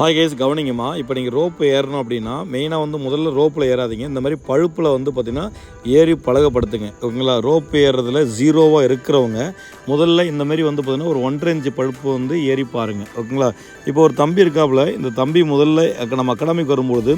Hi guys கவனிங்கம்மா. இப்போ நீங்கள் rope ஏறணும் அப்படின்னா மெயினாக வந்து முதல்ல ரோப்பில் ஏறாதீங்க. இந்த மாதிரி பழுப்பில் வந்து பார்த்திங்கன்னா ஏறி பழகப்படுத்துங்க. ஓகேங்களா? ரோப்பு ஏறுறதுல ஜீரோவாக இருக்கிறவங்க முதல்ல இந்த மாதிரி வந்து பார்த்திங்கன்னா ஒரு ஒன்றரை இன்ச்சு பழுப்பு வந்து ஏறி பாருங்கள் ஓகேங்களா? இப்போ ஒரு தம்பி இருக்காப்புல இந்த தம்பி முதல்ல நம்ம அகாடமிக்கு வரும்பொழுது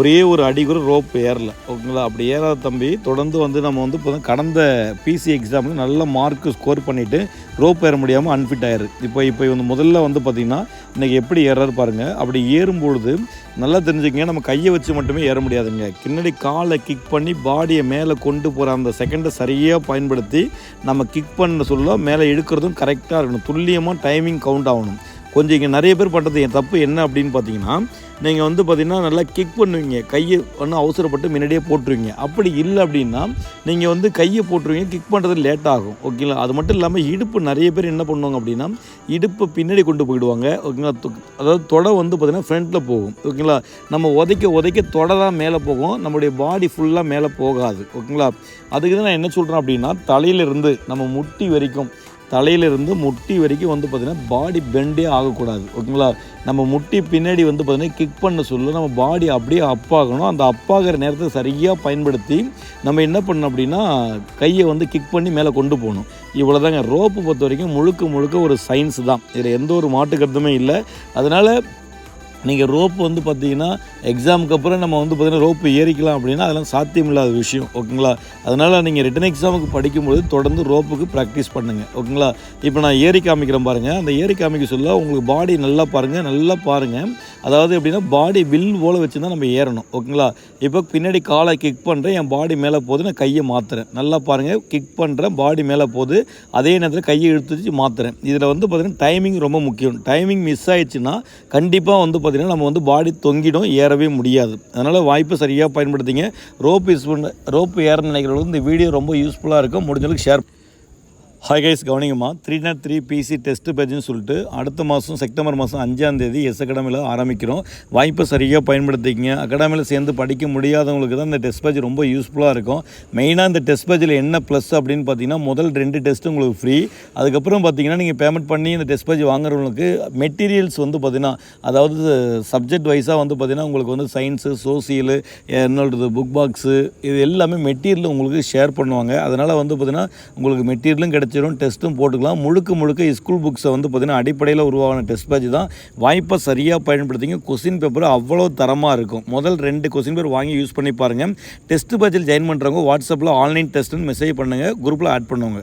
ஒரே ஒரு அடி கூட ரோப் ஏறல. ஓகேங்களா? அப்படி ஏறாத தம்பி தொடர்ந்து வந்து நம்ம வந்து இப்போ கடந்த பிசி எக்ஸாமில் நல்ல மார்க் ஸ்கோர் பண்ணிவிட்டு ரோப் ஏற முடியாமல் அன்ஃபிட் ஆயிரு. இப்போ இப்போ வந்து முதல்ல வந்து பார்த்திங்கன்னா இன்றைக்கி எப்படி ஏறாரு பாருங்கள் அப்படி ஏறும்பொழுது நல்லா தெரிஞ்சுக்கங்க நம்ம கையை வச்சு மட்டுமே ஏற முடியாதுங்க. பின்னாடி காலை கிக் பண்ணி பாடியை மேலே கொண்டு போகிற அந்த செகண்டை சரியாக பயன்படுத்தி நம்ம கிக் பண்ண சொல்ல மேலே இழுக்கிறதும் கரெக்டாக இருக்கணும். துல்லியமாக டைமிங் கவுண்ட் ஆகணும். கொஞ்சம் இங்கே நிறைய பேர் பண்ணுறது என் தப்பு என்ன அப்படின்னு பார்த்தீங்கன்னா நீங்கள் வந்து பார்த்திங்கன்னா நல்லா கிக் பண்ணுவீங்க. கையை ஒன்றும் அவசரப்பட்டு முன்னாடியே போட்டுருவீங்க. அப்படி இல்லை அப்படின்னா நீங்கள் வந்து கையை போட்டுருவீங்க கிக் பண்ணுறது லேட் ஆகும். ஓகேங்களா அது மட்டும் இல்லாமல் இடுப்பு நிறைய பேர் என்ன பண்ணுவாங்க அப்படின்னா இடுப்பை பின்னாடி கொண்டு போயிடுவாங்க. ஓகேங்களா அதாவது தொடை வந்து பார்த்திங்கன்னா ஃப்ரண்ட்டில் போகும். ஓகேங்களா நம்ம உதைக்க உதைக்க தொடை தான் மேலே போகும். நம்மளுடைய பாடி ஃபுல்லாக மேலே போகாது. ஓகேங்களா அதுக்கு தான் நான் என்ன சொல்கிறேன் அப்படின்னா தலையிலிருந்து நம்ம முட்டி வரைக்கும் தலையிலிருந்து முட்டி வரைக்கும் வந்து பார்த்திங்கன்னா பாடி பெண்டே ஆகக்கூடாது. ஓகேங்களா? நம்ம முட்டி பின்னாடி வந்து பார்த்திங்கன்னா கிக் பண்ண சொல்ல நம்ம பாடி அப்படியே அப்பாகணும் அந்த அப்பாகிற நேரத்தை சரியாக பயன்படுத்தி நம்ம என்ன பண்ணணும் அப்படின்னா கையை வந்து கிக் பண்ணி மேலே கொண்டு போகணும். இவ்வளோதாங்க ரோப்பு பொறுத்த வரைக்கும் முழுக்க முழுக்க ஒரு சயின்ஸ் தான். இதில் எந்த ஒரு மாட்டுக்கருத்துமே இல்லை. அதனால் நீங்கள் ரோப் வந்து பார்த்தீங்கன்னா எக்ஸாமுக்கு அப்புறம் நம்ம வந்து பார்த்தீங்கன்னா ரோப்பு ஏறிக்கலாம் அப்படின்னா அதெல்லாம் சாத்தியமில்லாத விஷயம் ஓகேங்களா? அதனால் நீங்கள் ரிட்டன் எக்ஸாமுக்கு படிக்கும்போது தொடர்ந்து ரோப்புக்கு ப்ராக்டிஸ் பண்ணுங்கள் ஓகேங்களா? இப்போ நான் ஏறி காமிக்கிறேன் பாருங்கள் அந்த ஏறி காமிக்க சொல்ல உங்களுக்கு பாடி நல்லா பாருங்கள் நல்லா பாருங்கள் அதாவது எப்படின்னா பாடி வில் போல் வச்சு தான் நம்ம ஏறணும் ஓகேங்களா? இப்போ பின்னாடி காலை கிக் பண்ணுறேன் என் பாடி மேலே போகுது நான் கையை மாற்றுறேன் நல்லா பாருங்கள் கிக் பண்ணுறேன் பாடி மேலே போகுது. அதே நேரத்தில் கையை இழுத்து வச்சு மாற்றுறேன் இதில் வந்து பார்த்திங்கன்னா டைமிங் ரொம்ப முக்கியம். டைமிங் மிஸ் ஆயிடுச்சுன்னா கண்டிப்பாக வந்து பார்த்திங்கன்னா நம்ம வந்து பாடி தொங்கிடும் ஏறவே முடியாது. அதனால் வாய்ப்பு சரியாக பயன்படுத்திங்க. ரோப் யூஸ் பண்ண ரோப் ஏறன்னு நினைக்கிறவங்களுக்கு இந்த வீடியோ ரொம்ப யூஸ்ஃபுல்லாக இருக்கும். முடிஞ்சளவுக்கு share hi guys கவனிங்கம்மா. Three nought three PC test பேஜ்னு சொல்லிட்டு அடுத்த மாதம் செப்டம்பர் மாதம் அஞ்சாம் தேதி எஸ் அகாடமியில் ஆரம்பிக்கிறோம். வாய்ப்பை சரியாக பயன்படுத்திக்கிங்க. அகாடமியில் சேர்ந்து படிக்க முடியாதவங்களுக்கு தான் இந்த டெஸ்ட் பேஜ் ரொம்ப யூஸ்ஃபுல்லாக இருக்கும். மெயினாக இந்த டெஸ்ட் பேஜில் என்ன ப்ளஸ் அப்படின்னு பார்த்தீங்கன்னா முதல் ரெண்டு டெஸ்ட்டு உங்களுக்கு ஃப்ரீ அதுக்கப்புறம் பார்த்தீங்கன்னா நீங்கள் பேமெண்ட் பண்ணி இந்த டெஸ்ட் பேஜ் வாங்குறவங்களுக்கு மெட்டீரியல்ஸ் வந்து பார்த்தீங்கன்னா அதாவது சப்ஜெக்ட் வைஸாக வந்து பார்த்திங்கன்னா உங்களுக்கு வந்து சயின்ஸு சோசியலு என்னோடது புக் பாக்ஸு இது எல்லாமே மெட்டீரியல் உங்களுக்கு ஷேர் பண்ணுவாங்க. அதனால் வந்து பார்த்தீங்கன்னா உங்களுக்கு மெட்டீரியலும் கிடைச்சிரும் டெஸ்ட்டும் போட்டுக்கலாம். முழுக்க முழுக்க ஸ்கூல் புக்ஸை வந்து பார்த்திங்கன்னா அடிப்படையில் உருவான டெஸ்ட் பேஜ் தான். வாய்ப்பை சரியாக பயன்படுத்திங்க. கொஸ்டின் பேப்பர் அவ்வளோ தரமாக இருக்கும். முதல் ரெண்டு கொஸ்டின் பேப்பர் வாங்கி யூஸ் பண்ணி பாருங்கள் டெஸ்ட் பேஜில் ஜாயின் பண்ணுறவங்க வாட்ஸ்அப்பில் ஆன்லைன் டெஸ்ட்டுன்னு மெசேஜ் பண்ணுங்கள் குரூப்பில் ஆட் பண்ணுவாங்க